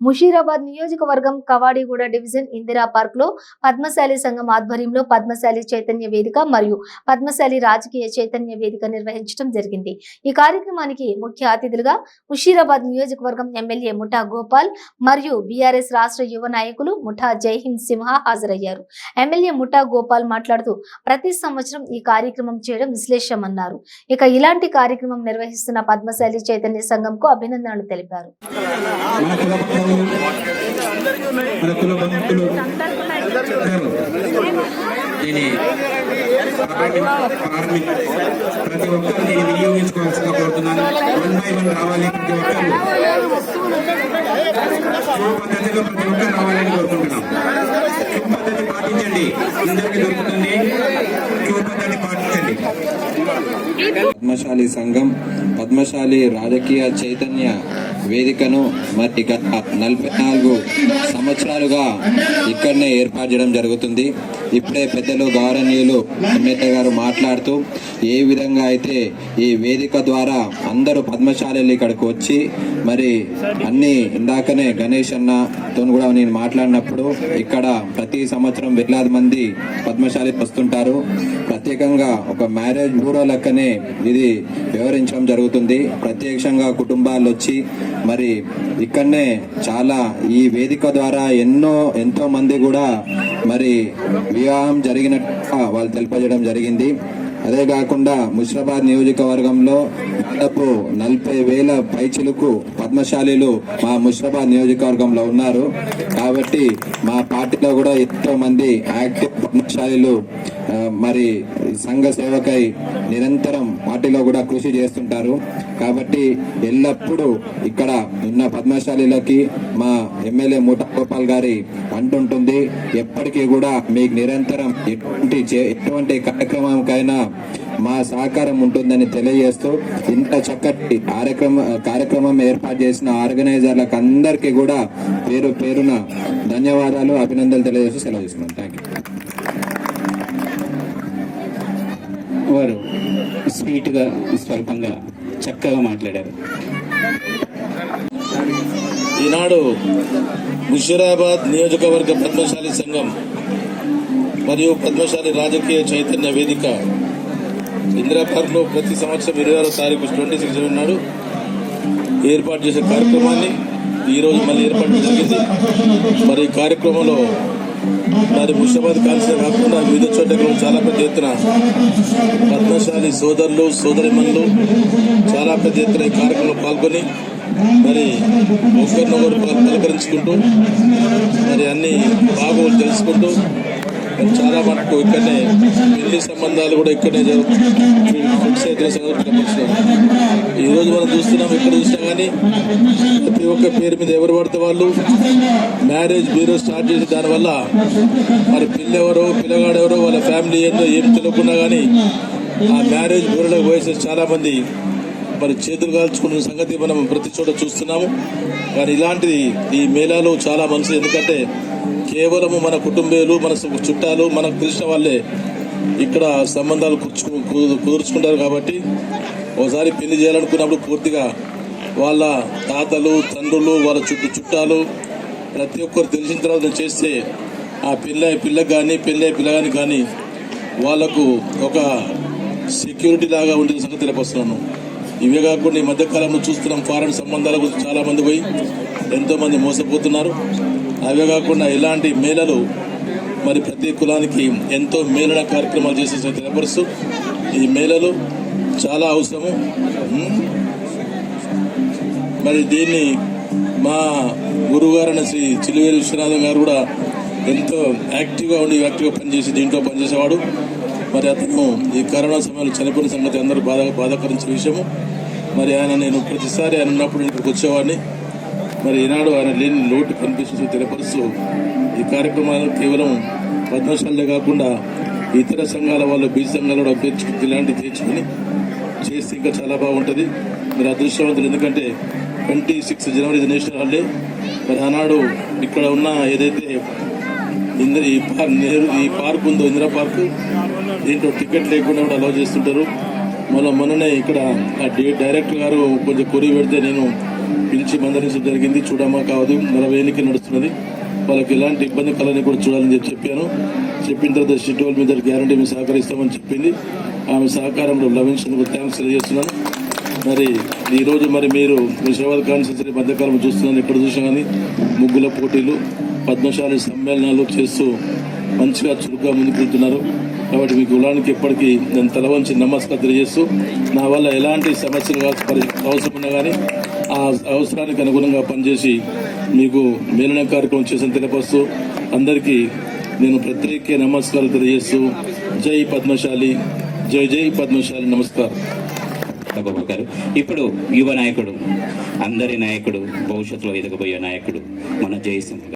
ముషీరాబాద్ నియోజకవర్గం కవాడిగూడ డివిజన్ ఇందిరా పార్క్లో పద్మశాలి సంఘం ఆధ్వర్యంలో పద్మశాలి చైతన్య వేదిక మరియు పద్మశాలి రాజకీయ చైతన్య వేదిక నిర్వహించడం జరిగింది. ఈ కార్యక్రమానికి ముఖ్య అతిథులుగా ముషీరాబాద్ నియోజకవర్గం ఎమ్మెల్యే ముఠా గోపాల్ మరియు బీఆర్ఎస్ రాష్ట్ర యువ నాయకులు ముఠా జైహింద్ సింహ హాజరయ్యారు. ఎమ్మెల్యే ముఠా గోపాల్ మాట్లాడుతూ ప్రతి సంవత్సరం ఈ కార్యక్రమం చేయడం విశ్లేషమన్నారు. ఇక ఇలాంటి కార్యక్రమం నిర్వహిస్తున్న పద్మశాలి చైతన్య సంఘంకు అభినందనలు తెలిపారు. మన కుల బంధువులు దీని ప్రారంభి ప్రతి ఒక్కరు దీన్ని వినియోగించుకోవాల్సిందిగా కోరుతున్నాను. వన్ బై వన్ రావాలి ప్రతి ఒక్కరు పద్ధతిలో ప్రతి ఒక్కరు రావాలని కోరుకుంటున్నాం. క్యూ పద్ధతి పాటించండి. అందరికీ దొరుకుతుంది. క్యూ పద్ధతి పాటించండి. పద్మశాలి సంఘం పద్మశాలి రాజకీయ చైతన్య వేదికను మరి గత నలభై నాలుగు సంవత్సరాలుగా ఇక్కడనే ఏర్పాటు చేయడం జరుగుతుంది. ఇప్పుడే పెద్దలు గౌరవనీయులు ఎమ్మెల్యే గారు మాట్లాడుతూ ఏ విధంగా అయితే ఈ వేదిక ద్వారా అందరూ పద్మశాలీలు ఇక్కడికి వచ్చి మరి అన్ని ఇందాకనే గణేష్ అన్నతో కూడా నేను మాట్లాడినప్పుడు ఇక్కడ ప్రతి సంవత్సరం వేలాది మంది పద్మశాలి వస్తుంటారు. ప్రత్యేకంగా ఒక మ్యారేజ్ బ్యూరో లెక్కనే ఇది వివరించడం జరుగుతుంది. ప్రత్యక్షంగా కుటుంబాలు వచ్చి మరి ఇక్కడనే చాలా ఈ వేదిక ద్వారా ఎన్నో ఎంతో మంది కూడా మరి వివాహం జరిగినట్టుగా వాళ్ళు తెలిపజేయడం జరిగింది. అదే కాకుండా ముషిరాబాద్ నియోజకవర్గంలో దాదాపు నలభై వేల పైచులకు పద్మశాలీలు మా ముషిరాబాద్ నియోజకవర్గంలో ఉన్నారు. కాబట్టి మా పార్టీలో కూడా ఎంతో మంది యాక్టివ్ పద్మశాలీలు మరి సంఘ సేవకై నిరంతరం పార్టీలో కూడా కృషి చేస్తుంటారు. కాబట్టి ఎల్లప్పుడూ ఇక్కడ ఉన్న పద్మశాలీలకి మా ఎమ్మెల్యే మూట గోపాల్ గారి అంటుంటుంది. ఎప్పటికీ కూడా మీకు నిరంతరం ఎటువంటి చే- ఎటువంటి కార్యక్రమంకైనా మా సహకారం ఉంటుందని తెలియజేస్తూ ఇంత చక్కటి కార్యక్రమ కార్యక్రమం ఏర్పాటు చేసిన ఆర్గనైజర్లకు అందరికీ కూడా పేరు పేరున ధన్యవాదాలు అభినందనలు తెలియజేస్తూ సెలవు తీసుకున్నాను థ్యాంక్ యూ వారు స్వీట్గా స్వల్పంగా చక్కగా మాట్లాడారు. ఈనాడు ముషిరాబాద్ నియోజకవర్గ పద్మశాలి సంఘం మరియు పద్మశాలి రాజకీయ చైతన్య వేదిక ఇందిరాపార్క్లో ప్రతి సంవత్సరం ఇరవై ఆరో తారీఖు ట్వంటీ సిక్స్ నాడు ఏర్పాటు చేసే కార్యక్రమాన్ని ఈ రోజు మళ్ళీ ఏర్పాటు జరిగింది. మరి ఈ కార్యక్రమంలో మరి ముషాబాద్ కాల్సిన కాకుండా వివిధ చోట్ల చాలా పెద్ద ఎత్తున పద్మశాలి సోదరులు సోదరిమణులు చాలా పెద్ద ఎత్తున ఈ కార్యక్రమంలో పాల్గొని మరి ఒకరినొకరు పలకరించుకుంటూ మరి అన్ని బాగోలు తెలుసుకుంటూ మరి చాలా మనకు ఇక్కడనే పెళ్ళి సంబంధాలు కూడా ఇక్కడనే ఫిక్స్ సంగతి గమనిస్తున్నాం. ఈ రోజు మనం చూస్తున్నాం ఇక్కడ చూసినా కానీ ప్రతి ఒక్క పేరు మీద ఎవరు పడితే వాళ్ళు మ్యారేజ్ బ్యూరో స్టార్ట్ చేసి దానివల్ల మరి పిల్లెవరో పిల్లగాడెవరో వాళ్ళ ఫ్యామిలీ ఏందో ఏం తెలియకుండా కానీ ఆ మ్యారేజ్ బ్యూరోలో పోయేసి చాలా మంది మరి చేతులు కాల్చుకున్న సంగతి మనం ప్రతి చోట చూస్తున్నాము. కానీ ఇలాంటిది ఈ మేళాలు చాలా మంచిది ఎందుకంటే కేవలము మన కుటుంబీయులు మన చుట్టాలు మనకు తెలిసిన వాళ్ళే ఇక్కడ సంబంధాలు కుదుర్చుకుంటారు కాబట్టి ఒకసారి పెళ్ళి చేయాలనుకున్నప్పుడు పూర్తిగా వాళ్ళ తాతలు తండ్రులు వాళ్ళ చుట్టూ చుట్టాలు ప్రతి ఒక్కరు తెలిసిన తర్వాత చేస్తే ఆ పిల్ల పిల్లకి కానీ పెళ్ళి పిల్లగాని కానీ వాళ్ళకు ఒక సెక్యూరిటీ లాగా ఉండే సంగతి తెలియపరుస్తున్నాను. ఇవే కాకుండా ఈ మధ్యకాలంలో చూస్తున్నాం ఫారెన్ సంబంధాల గురించి చాలా మంది పోయి ఎంతో మంది మోసపోతున్నారు. అవే కాకుండా ఇలాంటి మేళలు మరి ప్రతి కులానికి ఎంతో మేలన కార్యక్రమాలు చేసే సంగతి తెలియపరుస్తూ ఈ మేళలు చాలా అవసరము. మరి దీన్ని మా గురువుగారైన శ్రీ చిలువేలు విశ్వనాథం గారు కూడా ఎంతో యాక్టివ్గా ఉండి యాక్టివ్గా పనిచేసి దీంట్లో పనిచేసేవాడు. మరి అతను ఈ కరోనా సమయంలో చనిపోయిన సంగతి అందరూ బాధ బాధాకరించిన విషయము. మరి ఆయన నేను ప్రతిసారి ఆయన ఉన్నప్పుడు ఇక్కడికి వచ్చేవాడిని. మరి ఈనాడు ఆయన లేని లోటు కనిపిస్తూ తెలియపరుస్తూ ఈ కార్యక్రమాలు కేవలం పద్మశాలే కాకుండా ఇతర సంఘాల వాళ్ళు బీచ్ సంఘాలు కూడా అభ్యర్థించుకుని ఇలాంటివి తెచ్చుకొని చేస్తే ఇంకా చాలా బాగుంటుంది. మీరు అదృష్టవంతులు ఎందుకంటే ట్వంటీ సిక్స్ జనవరి నేషనల్ హాలిడే. మరి ఆనాడు ఇక్కడ ఉన్న ఏదైతే ఇంద్ర ఈ పార్క్ ఈ పార్క్ ఉందో ఇందిరా పార్క్ దీంట్లో టికెట్ లేకుండా కూడా అలౌ చేస్తుంటారు. మళ్ళీ మొన్ననే ఇక్కడ ఆ డైరెక్టర్ గారు కొంచెం కొరి పెడితే నేను పిలిచి మందరించడం జరిగింది. చూడమా కాదు నలభై ఎన్నికలు నడుస్తున్నది. వాళ్ళకి ఎలాంటి ఇబ్బంది కలని కూడా చూడాలని చెప్పి చెప్పాను. చెప్పిన తర్వాత షెడ్యూల్ మీద గ్యారంటీ మేము సహకరిస్తామని చెప్పింది. ఆమె సహకారంలో లభించినందుకు థ్యాంక్స్ తెలియజేస్తున్నాను. మరి ఈరోజు మరి మీరు విశ్వవాద కాన్స్టిట్యూన్సీ మధ్యకాలం చూస్తున్నాను ఎక్కడ చూసినా కానీ ముగ్గుల పోటీలు పద్మశాలి సమ్మేళనాలు చేస్తూ మంచిగా చురుగ్గా ముందుకు వెళ్తున్నారు. కాబట్టి మీ కులానికి ఎప్పటికీ నేను తలవంచి నమస్కారం తెలియజేస్తూ నా వల్ల ఎలాంటి సమస్యలు పరి- అవసరం ఉన్నా కానీ ఆ అవసరానికి అనుగుణంగా పనిచేసి మీకు మేలన కార్యక్రమం చేసిన తెలియపరుస్తూ అందరికీ నేను ప్రత్యేక నమస్కారం తెలియజేస్తూ జై పద్మశాలి జై జై పద్మశాలి నమస్కారం. గారు ఇప్పుడు యువ నాయకుడు అందరి నాయకుడు భవిష్యత్తులో ఎదగబోయే నాయకుడు మన జయసింహ